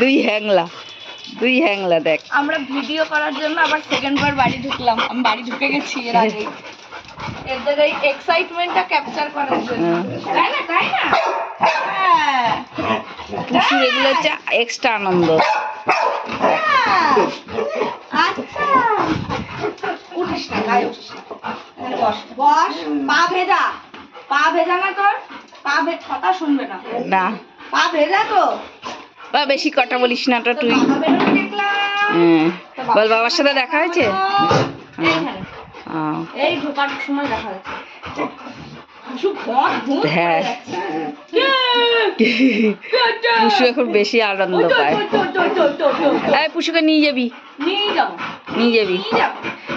দুই হ্যাংলা দুই হ্যাংলা দেখ। আমরা ভিডিও করার জন্য আবার সেকেন্ড বার বাড়ি ঢুকলাম। আমি বাড়ি ঢুকে গেছি এর আগে এদের এই এক্সাইটমেন্টটা ক্যাপচার করার জন্য। তাই না তাই না? হ্যাঁ পুষুর এগুলো হচ্ছে এক্সট্রা আনন্দ। হ্যাঁ। উঠিস না গায়ে উঠিস না। বস বস পা ভেজা। পা ভেজা না তোর? পা ভেজ কথা শুনবে না। না। পা ভেজা তো? বা বেশি কথা বলিস না তো তুই। বল বাবার সাথে দেখা হয়েছে? এই ঢোকার সময় দেখা ঘুম হ্যাঁ। পুষু এখন বেশি আনন্দ পায়। এই পুষুকে নিয়ে যাবি। নিয়ে যাব। নিয়ে যাবি।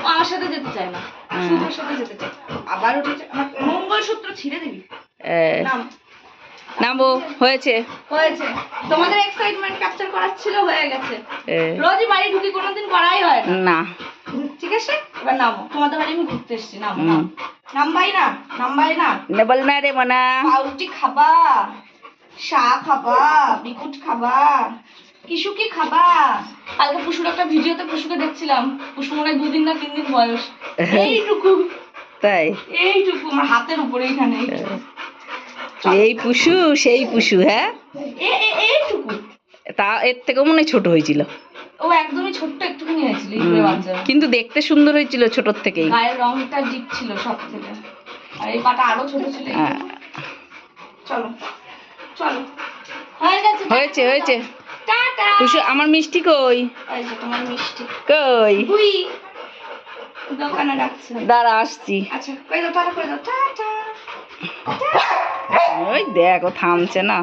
আমার সাথে যেতে চায় না। হুম। সাথে যেতে চায়। আবার উঠেছে আমার মঙ্গলসূত্র ছিঁড়ে দিবি। নামবো। হয়েছে। হয়েছে। তোমাদের এক্সাইটমেন্ট ক্যাপচার করার ছিল হয়ে গেছে। রোজই বাড়ি ঢুকি কোনোদিন করাই হয় না। ঠিক আছে? এবার নামো। তোমাদের বাড়ি আমি ঘুরতে এসেছি নামো নাম। নামবাই না নামবাই না। রে মনা। খাবা। চা খাবা বিকুট খাবা কিশু কি খাবা। কালকে পুশুর একটা ভিডিওতে পুশুকে দেখছিলাম। পুশু মনে হয় দুদিন না তিন দিন বয়স এইটুকু। তাই? এইটুকু আমার হাতের উপরে এখানে। এইটুকু। এই পুষু সেই পুষু হ্যাঁ? এইটুকু। তা এর থেকেও মনে হয় ছোট হয়েছিল। ও একদমই ছোট্ট একটুখানি হয়েছিল কিন্তু দেখতে সুন্দর হয়েছিল ছোটর থেকেই। গায়ের রংটা ডিপ ছিল সব থেকে আর এই পাটা আরও ছোট ছিল হ্যাঁ, চলো। চলো। হয়ে গেছে হয়েছে হয়েছে। টাটা। আমার মিষ্টি কই? তোমার মিষ্টি। কই? তুই দোকানে রাখছে। দাঁড়া আসছি। আচ্ছা কই দাও টাটা কই দাও। টাটা। ওই দেখ থামছে না।